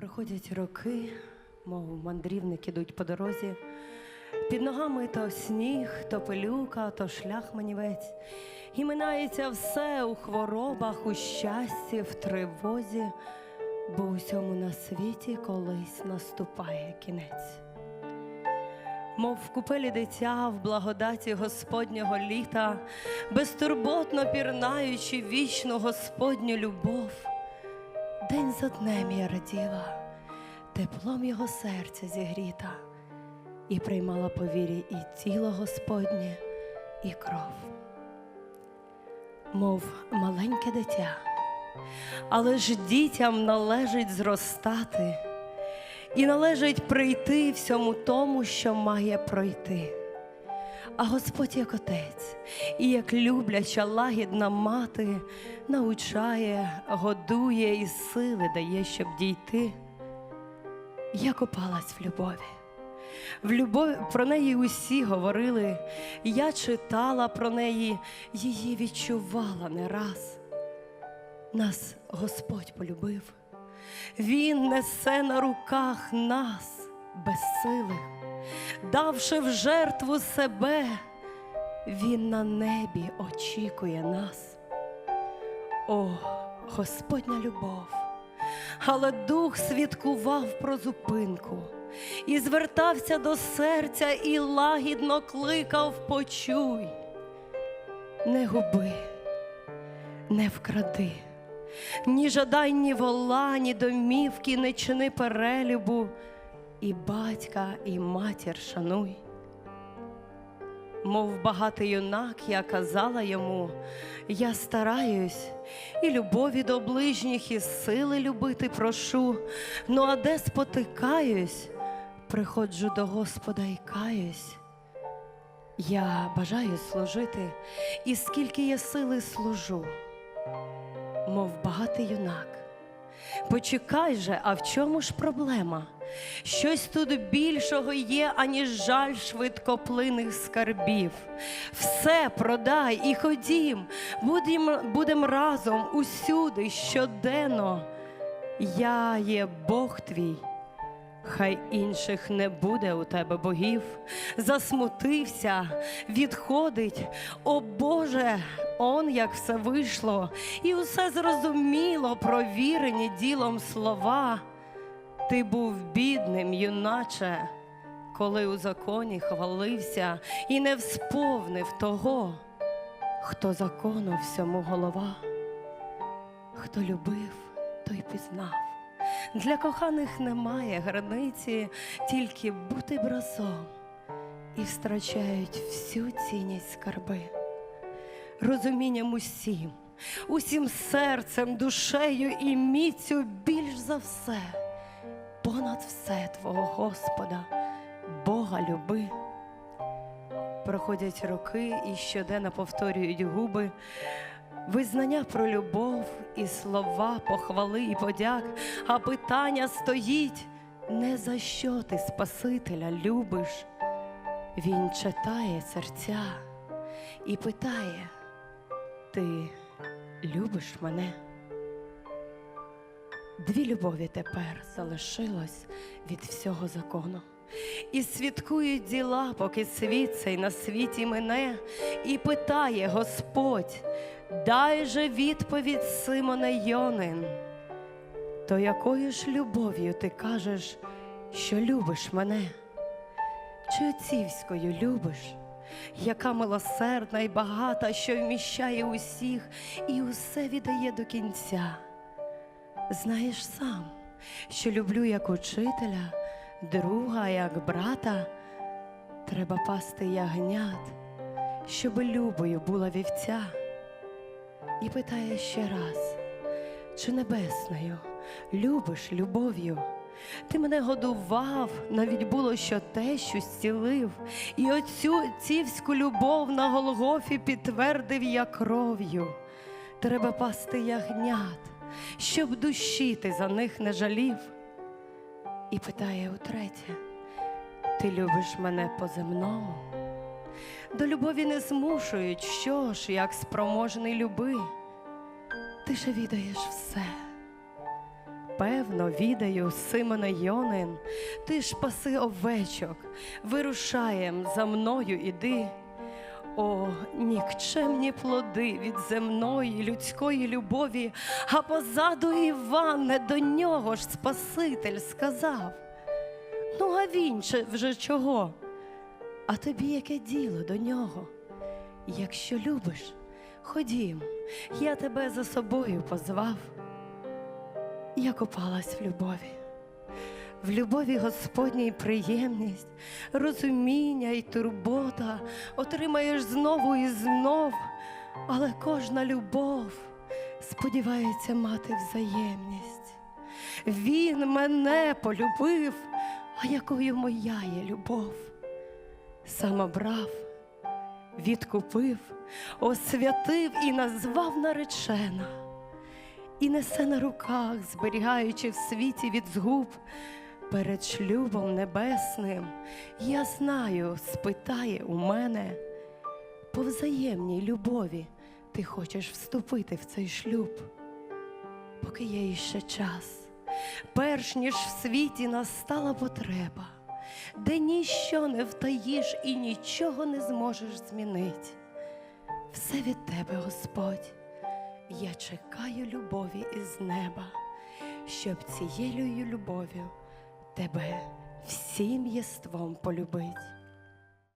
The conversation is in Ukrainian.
Проходять роки, мов мандрівник ідуть по дорозі. Під ногами то сніг, то пилюка, то шлях манівець. І минається все у хворобах, у щасті, в тривозі, бо усьому на світі колись наступає кінець. Мов в купелі дитя в благодаті Господнього літа, безтурботно пірнаючи вічну Господню любов, день за днем я раділа, теплом його серця зігріта, і приймала по вірі і тіло Господнє, і кров, мов маленьке дитя, але ж дітям належить зростати. І належить прийти всьому тому, що має пройти. А Господь як отець, і як любляча лагідна мати, научає, годує і сили дає, щоб дійти. Я копалась в любові. В любові про неї усі говорили. Я читала про неї, її відчувала не раз. Нас Господь полюбив. Він несе на руках нас без сили, давши в жертву себе, Він на небі очікує нас. О, Господня любов, але дух свідкував про зупинку і звертався до серця і лагідно кликав почуй. Не губи, не вкради. Ні жадай, ні вола, ні домівки, не чини перелюбу, і батька, і матір шануй. Мов багатий юнак, я казала йому, я стараюсь, і любові до ближніх, і сили любити прошу. Ну а де спотикаюсь, приходжу до Господа і каюсь. Я бажаю служити, і скільки є сили служу мов багатий юнак. Почекай же, а в чому ж проблема? Щось тут більшого є, аніж жаль швидкоплинних скарбів. Все продай і ходім, будем, будем разом усюди, щоденно. Я є Бог твій. Хай інших не буде у тебе богів, засмутився, відходить. О Боже, он як все вийшло, і усе зрозуміло, провірені ділом слова. Ти був бідним, юначе, коли у законі хвалився і не всповнив того, хто закону всьому голова, хто любив, той пізнав. Для коханих немає границі, тільки бути б разом і втрачають всю цінність скарби. Розумінням усім, усім серцем, душею і міцю більш за все, понад все Твого Господа, Бога люби. Проходять роки і щоденно повторюють губи. Визнання про любов і слова, похвали і подяк, а питання стоїть не за що ти Спасителя любиш. Він читає серця і питає: Ти любиш мене? Дві любові тепер залишилось від всього закону. І свідкують діла, поки світ цей на світі мине, і питає Господь, дай же відповідь Симоне Йонин. То якою ж любов'ю ти кажеш, що любиш мене? Чи отцівською любиш, яка милосердна і багата, що вміщає усіх і усе віддає до кінця? Знаєш сам, що люблю як учителя, друга, як брата, треба пасти ягнят, щоб любою була вівця. І питає ще раз, чи небесною любиш любов'ю? Ти мене годував, навіть було що те, що зцілив, і оцю цівську любов на Голгофі підтвердив я кров'ю. Треба пасти ягнят, щоб душі ти за них не жалів. І питає утретє, ти любиш мене по-земному? До любові не змушують, що ж, як спроможний люби. Ти же відаєш все. Напевно, відаю, Симоне Йонин, ти ж паси овечок, вирушаєм за мною іди. О, нікчемні плоди від земної людської любові, а позаду Іване до нього ж Спаситель сказав. Ну, а він же вже чого? А тобі яке діло до нього? Якщо любиш, ходім, я тебе за собою позвав. Я купалась в любові. В любові Господній приємність, розуміння і турбота отримаєш знову і знов, але кожна любов сподівається мати взаємність. Він мене полюбив, а якою моя є любов. Сам обрав, відкупив, освятив і назвав наречена і несе на руках, зберігаючи в світі від згуб перед шлюбом небесним. Я знаю, спитає у мене, по взаємній любові ти хочеш вступити в цей шлюб, поки є іще час, перш ніж в світі настала потреба, де ніщо не втаїш і нічого не зможеш змінити. Все від тебе, Господь. Я чекаю любові із неба, щоб цією любов'ю тебе всім єством полюбить.